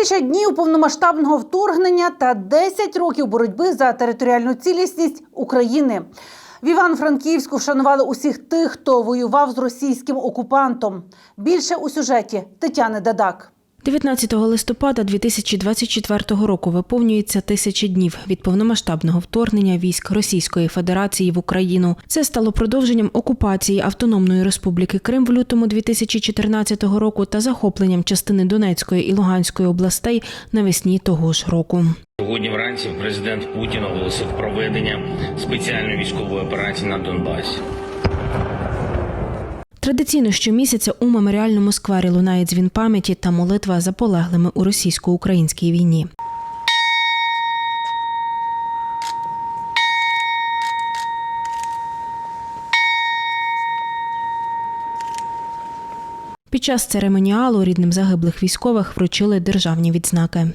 Тисяча днів повномасштабного вторгнення та 10 років боротьби за територіальну цілісність України. В Івано-Франківську вшанували усіх тих, хто воював з російським окупантом. Більше у сюжеті Тетяни Дадак. 19 листопада 2024 року виповнюється тисячі днів від повномасштабного вторгнення військ Російської Федерації в Україну. Це стало продовженням окупації Автономної Республіки Крим в лютому 2014 року та захопленням частини Донецької і Луганської областей навесні того ж року. Сьогодні вранці президент Путін оголосив проведення спеціальної військової операції на Донбасі. Традиційно щомісяця у меморіальному сквері лунає дзвін пам'яті та молитва за полеглими у російсько-українській війні. Під час церемоніалу рідним загиблих військових вручили державні відзнаки.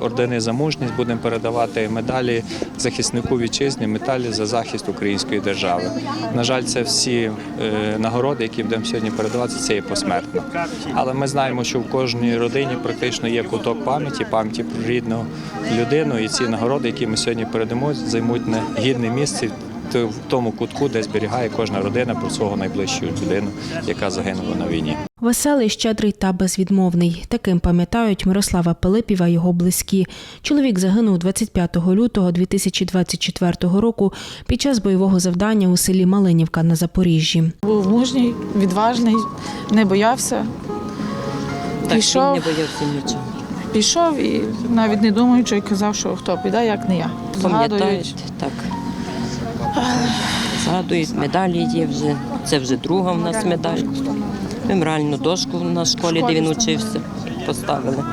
Ордени за мужність будемо передавати медалі захиснику вітчизни, медалі за захист української держави. На жаль, це всі е, нагороди, які будемо сьогодні передавати, це є посмертно. Але ми знаємо, що в кожній родині практично є куток пам'яті, пам'яті про рідну людину, і ці нагороди, які ми сьогодні передамо, займуть не гідне місце. В тому кутку, де зберігає кожна родина про свого найближчу людину, яка загинула на війні. Веселий, щедрий та безвідмовний. Таким пам'ятають Мирослава Пилипіва його близькі. Чоловік загинув 25 лютого 2024 року під час бойового завдання у селі Малинівка на Запоріжжі. Був мужній, відважний, не боявся. Так, Пішов. не боявся нічого. Пішов і навіть не думаючи, казав, що хто піде, як не я. Пам'ятають, так. Згадують, медалі є вже. Це вже друга в нас медаль. Меморіальну дошку на школі, де він учився, поставили.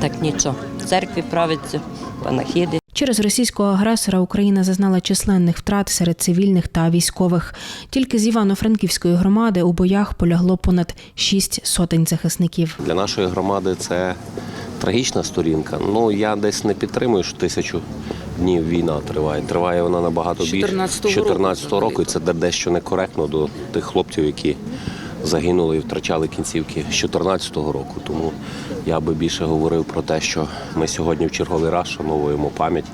Так нічого. В церкві правиться, панахіди. Через російського агресора Україна зазнала численних втрат серед цивільних та військових. Тільки з Івано-Франківської громади у боях полягло понад шість сотень захисників. Для нашої громади це трагічна сторінка. Ну я десь не підтримую, що тисячу днів війна триває. Триває вона набагато більше 14-го 14 року року. І це де- дещо некоректно до тих хлопців, які загинули і втрачали кінцівки з 14 року. Тому я би більше говорив про те, що ми сьогодні в черговий раз шановуємо пам'ять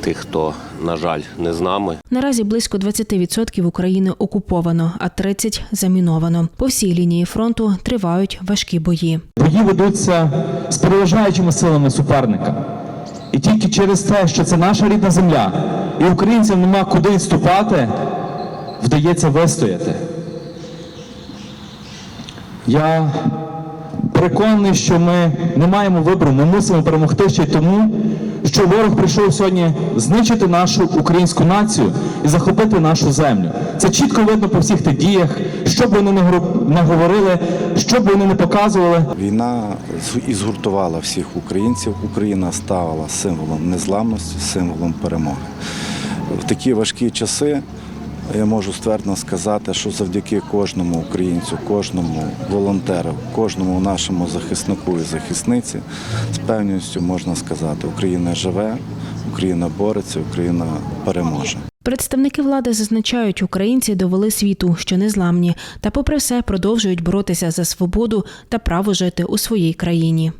тих, хто, на жаль, не з нами. Наразі близько 20% України окуповано, а 30% заміновано. По всій лінії фронту тривають важкі бої. Бої ведуться з переважаючими силами суперника. І тільки через те, що це наша рідна земля, і українцям нема куди відступати, вдається вистояти. Я переконаний, що ми не маємо вибору, ми мусимо перемогти ще й тому, що ворог прийшов сьогодні знищити нашу українську націю і захопити нашу землю. Це чітко видно по всіх тих діях, що б вони не говорили, що б вони не показували. Війна і згуртувала всіх українців. Україна ставала символом незламності, символом перемоги. В такі важкі часи я можу ствердно сказати, що завдяки кожному українцю, кожному волонтеру, кожному нашому захиснику і захисниці з певністю можна сказати, Україна живе, Україна бореться, Україна переможе. Представники влади зазначають, українці довели світу, що незламні, та попри все продовжують боротися за свободу та право жити у своїй країні.